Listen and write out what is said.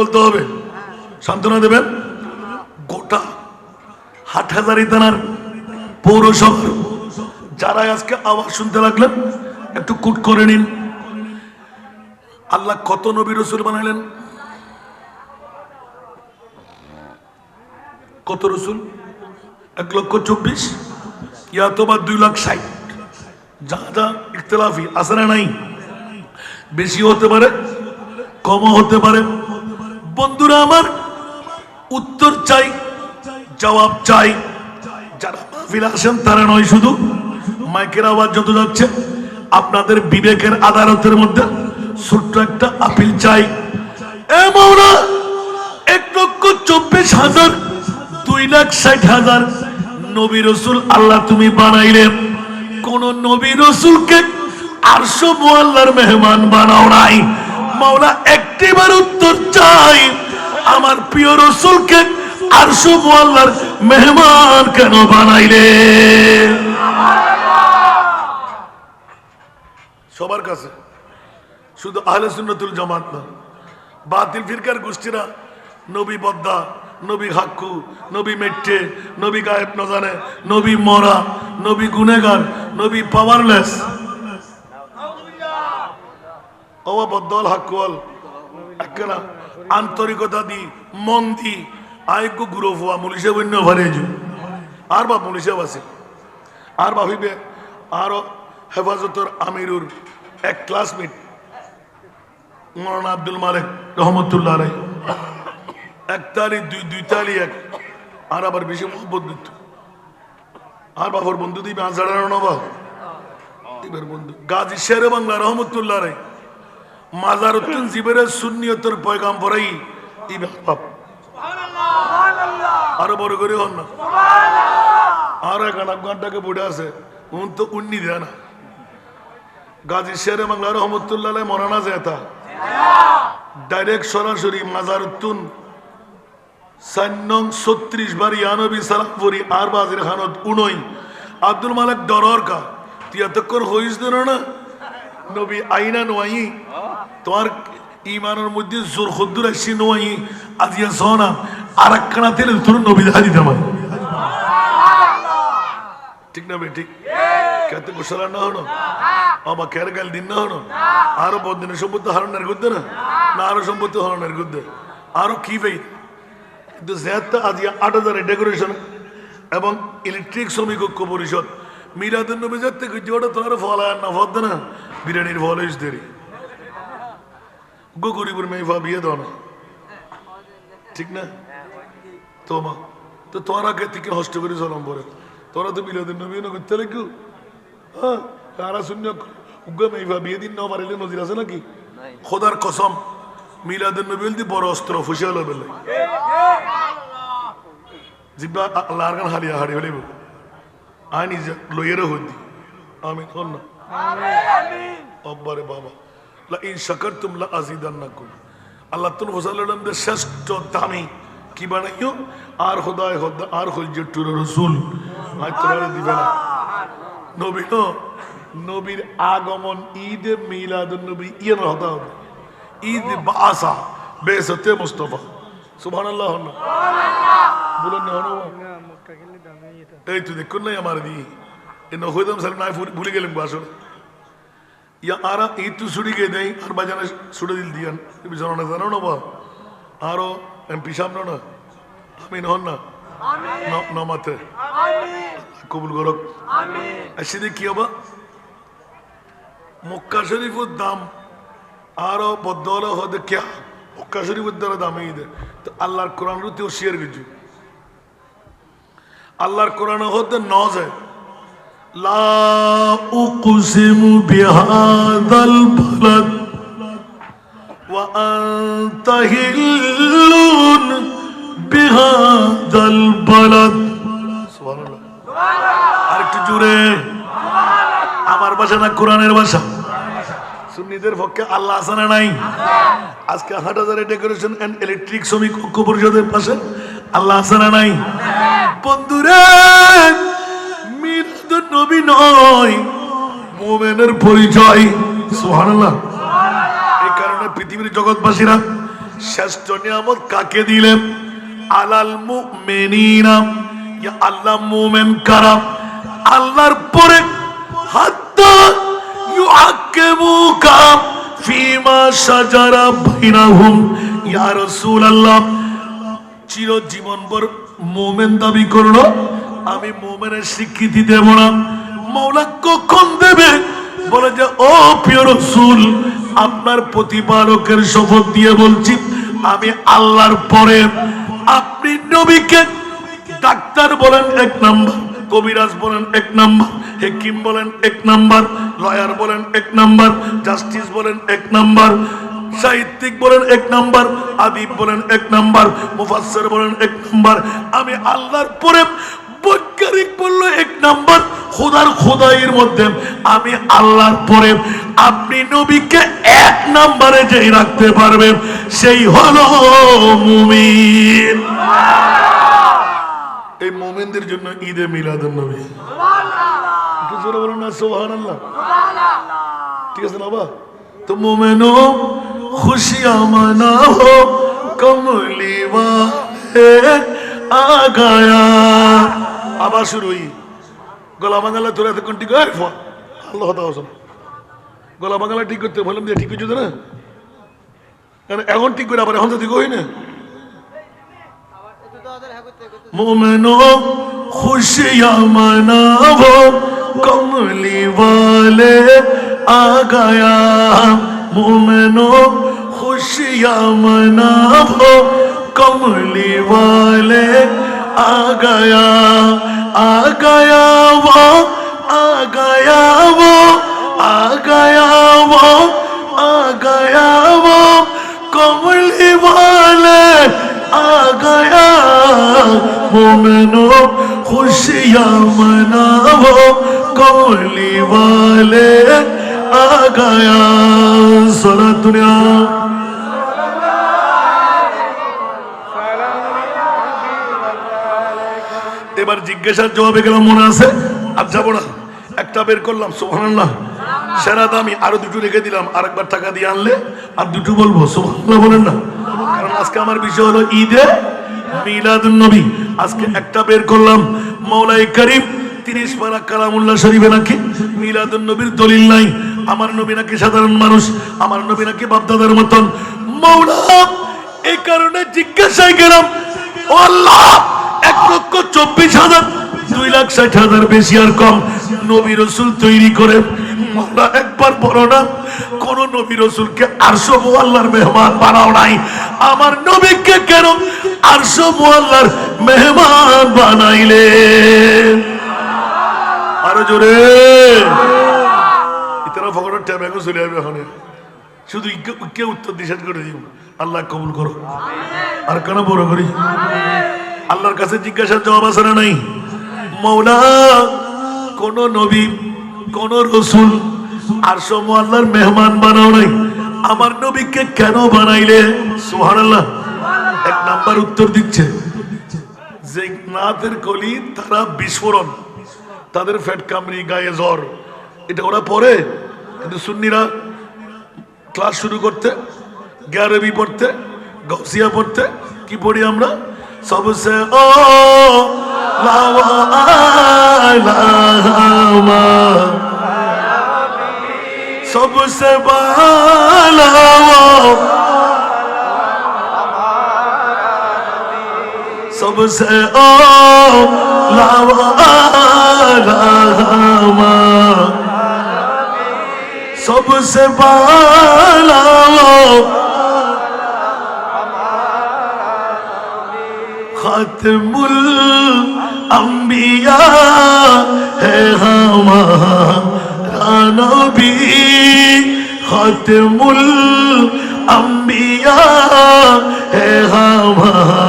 বলতে হবে। সান্ত্বনা দেবেন। গোটা হাট হাটহাজারি থানার পৌরসভার যারা আজকে আওয়াজ শুনতে লাগলেন, একটু কুট করে নিন। আল্লাহ কত নবী রসুল বানাইলেন। কত রসুল? এক লক্ষ চব্বিশ, ইয়া তো দুই লাখ ষাট। যা যা ইখতলাফি আছে না নাই বেশি হতে পারে, কমও হতে পারে। বন্ধুরা আমার, উত্তর চাই, জবাব চাই। যারা মাহফিল আসেন, তারা নয় শুধু, মাইকের আওয়াজ যত যাচ্ছে, আপনাদের বিবেকের আদালতের মধ্যে ছোট্ট একটা আপিল চাই। এক লক্ষ চব্বিশ হাজার, দুই লাখ ষাট হাজার নবী রসুল আল্লাহ তুমি বানাইলেন। কোন নবী রসুলকে আরশো মোয়াল্লার মেহমান বানাও নাই। মাওলা, একটিবার উত্তর চাই। আমার প্রিয় রসুলকে আরশো মোয়াল্লার মেহমান কেন বানাইলে? সবার কাছে। শুধু আহলে সুন্নতুল জামাত না, বাতিল ফিরকার গোষ্ঠীরা, নবী বদ্দা নবী হাক্কু, নবী মেট্টে নবী গায়েব নজানে নবী মরা, নবী গুনেগার নবী পাওয়ারলেস অবা বদ্দল হাক্কুয়াল একখানা আন্তরিকতা দি, মন দি। আয়কু গুরু ফুয়া মুলিশে বন্য ভরে যু আর বা মুলিশে বাসে আর ভাবিবে আরও হেফাজতর আমিরুর এক ক্লাসমেট মৌলানা আব্দুল মালিক রহমতুল্লাহ রায় এক তালি, দুই দুই তালি এক। আর আবার বেশি মহব্বত দিত আর বাবার বন্ধু দিবে আজাড়ানো নবা এবার বন্ধু, গাজী শেরে বাংলা রহমতুল্লাহ রায় মাজার উত্তন জিবের সুন্নিয়তের পয়গাম পরাই আরও বড় করে হন না। আর এক ঘন্টাকে পড়ে আছে উন তো উন্নি দেয় না। গাজী শেরে বাংলা রহমতুল্লাহ মরানা জেতা ডাইরেক্ট সরাসরি মাজারুত্তুন সান্নং ছত্রিশ বার ইয়ানবী সালামপুরি আর বাজির খানত উনই। আব্দুল মালিক ডরর কা তুই এতক্ষণ হইস দিন না? নবী আইনা নোয়াই। তোমার ইমানের মধ্যে জোর খদ্দুর আসছি নোয়াই আজিয়া সহনা আর একখানা তেলে তোর নবী দেখা দিতে আমার। ঠিক না বে ঠিক কেতে কুশলা না হনো বাবা কের গাল দিন না হনো আরও বদিনের সম্পত্তি হারণের গুদ্দে না? না আরও সম্পত্তি হারণের গুদ্দে। আরও কি ভাই? কিন্তু জেহাদটা আজ আট হাজারে ডেকোরেশন এবং ইলেকট্রিক শ্রমিক ঐক্য পরিষদ মিরাদুল নবী যাতে যেটা তোমার ফল আর না ফদ না। বিরিয়ানির ফল দেরি। গো গরিবের মেয়ে ফা বিয়ে দাও না ঠিক না তোমা তো তোরা কে থেকে হস্ত করে চলাম পরে তোরা তো মিলাদুল নবী না করতে লাগু হ্যাঁ কারা শূন্য উগ্র মেয়ে বিয়ে দিন না পারিলে নজির আছে নাকি খোদার কসম মিলাদুল নবী দি বড় অস্ত্র ফুসে হলো বেলে জিব্বা আল্লাহর গান হারিয়া হারিয়ে ফেলিব আই নিজে লইয়েরও হদি আমি না অব্বারে বাবা ইন শাকারতুম লা আযীদান্নাকুম আল্লাহ তুল ফসাল্লামদের শ্রেষ্ঠ দামি কি বানাইও? আর খোদায় খোদা আর খোঁজ টুর রসুল। আজ তোরা দিবে না। নবী নবীর আগমন ঈদ নবী ইয়ে না হতা হবে। ঈদ বাসা বেসতে মুস্তফা। সুবহানাল্লাহ না। বলুন না হনো এই তুই দেখুন নাই আমার দি এ স্যার নাই ভুলে গেলাম আসলে দিল দিয়ান। তুমি জানো না জানো না বা? আরও এমপি সামনে না? আমি নহন না? ন- নমাতে। কবুল করক। আসলে কি হবা? মক্কা শরীফের দাম আরও বদল হতে কে? মক্কা শরীফের দ্বারা দামে দে তো আল্লাহর কোরআন রুতেও শেয়ার কিছু। আল্লাহর কোরআন হতে ন যায়। لا أقسم بهذا البلد وأنت هل بهذا البلد سبحان الله আরেকটু জুড়ে আমার ভাষা না কোরআনের ভাষা সুন্নিদের পক্ষে আল্লাহ আছে না নাই আজকে হাট হাজারে ডেকোরেশন এন্ড ইলেকট্রিক শ্রমিক ঐক্য পরিষদের পাশে আল্লাহ আছে না নাই বন্ধুরে মোমেনের পরিচয় এই কারণে পৃথিবীর জগৎবাসীরা শ্রেষ্ঠ নিয়ামত কাকে দিলেন আলাল মুমিনিনা। ইয়া আল্লাহ, মুমিন কারা? আল্লাহর পরে হাত্তা ইউআকিবুকা ফিমা শাজারা বাইনাহুম। ইয়া রাসূলুল্লাহ চিরজীবন ভর মোমেন দাবি করল আমি মোমেনের স্বীকৃতি দেব না। মৌলা কখন দেবে? বলে যে, ও প্রিয় রসুল, আপনার প্রতিপালকের শপথ দিয়ে বলছি, আমি আল্লাহর পরে। আপনি নবীকে ডাক্তার বলেন এক নাম্বার, কবিরাজ বলেন এক নাম্বার, হেকিম বলেন এক নাম্বার, লয়ার বলেন এক নাম্বার, জাস্টিস বলেন এক নাম্বার, সাহিত্যিক বলেন এক নাম্বার, আদিব বলেন এক নাম্বার, মুফাসসির বলেন এক নাম্বার। আমি আল্লাহর পরে বৈজ্ঞানিক বললো এক নাম্বার খোদার খোদাইয়ের মধ্যে আমি আল্লাহর পরে আপনি নবীকে এক নাম্বারে যেই রাখতে পারবেন সেই হলো মুমিন এই মোমেনদের জন্য ঈদে মিলাদুন নবী একটু জোরে বলুন না সুবহানাল্লাহ ঠিক আছে না বাবা তো মোমেনো খুশিয়াं मनाओ कमली वाले आ गया আবার শুরু হই। গোলা বাঙালা তোরা এতক্ষণ ঠিক হয় আল্লাহ গোলা বাঙালা ঠিক করতে বললাম যে ঠিক হচ্ছে না? এখন ঠিক করে আবার এখন তো ঠিক হই না? মোমেনো খুশিয়া মানাবো কমলি বালে আগায়া। মোমেনো কমলি आ गया आ गया वो, आ गया वो, आ गया वो, आ गया वो, कमली वाले, आ गया मोमनो खुशियाँ मनाओ कमली वाले, आ गया। জিজ্ঞাসার জবাবে গেলাম, মনে আছে? আর যাব না। একটা বের করলাম সোহানাল্লাহ সেরা দামি আরও দুটো রেখে দিলাম, আরেকবার টাকা দিয়ে আনলে আর দুটো বলব সোহানাল্লাহ বলেন না। কারণ আজকে আমার বিষয় হলো ঈদে মিলাদুন নবী। আজকে একটা বের করলাম মৌলাই করিম, তিরিশ পারা কালামুল্লাহ শরীফে নাকি মিলাদুন নবীর দলিল নাই। আমার নবী নাকি সাধারণ মানুষ, আমার নবী নাকি বাপদাদার মতন। মৌলা এই কারণে জিজ্ঞাসায় গেলাম আল্লাহ! এক লক্ষ চব্বিশ হাজার, দুই লাখ ষাট হাজার বেশি আর কম। নবী রসুল তৈরি করে মাওলা একবার বলো না, কোন নবী রসুলকে আরশো মোয়াল্লার মেহমান বানাও নাই। আমার নবীকে কেন আরশো মোয়াল্লার মেহমান বানাইলে? আরও জোরে। ইতারা ফকরের ট্যাব চলে যাবে ওখানে শুধু ইকে উত্তর দিশান করে দিও? আল্লাহ কবুল করো। আর কেন বড় করি? আল্লাহর কাছে জিজ্ঞাসার জবাব আছে না নাই? মৌলা, কোন নবী, কোন রসুল, আর সম আল্লাহর মেহমান বানাও নাই। আমার নবীকে কেন বানাইলে? সুহান আল্লাহ এক নাম্বার উত্তর দিচ্ছে যে নাথের কলি তারা বিস্ফোরণ, তাদের ফ্যাট কামড়ি, গায়ে জ্বর। এটা ওরা পরে কিন্তু সুন্নিরা ক্লাস শুরু করতে, গ্যারবি পড়তে গসিয়া পড়তে, কি পড়ি আমরা? सबसे ओ लावा सबसे बालावा सबसे ओ लावा सबसे बालावा খতমুল আম্বিয়া হে হামারা নবী খতমুল আম্বিয়া হে হামারা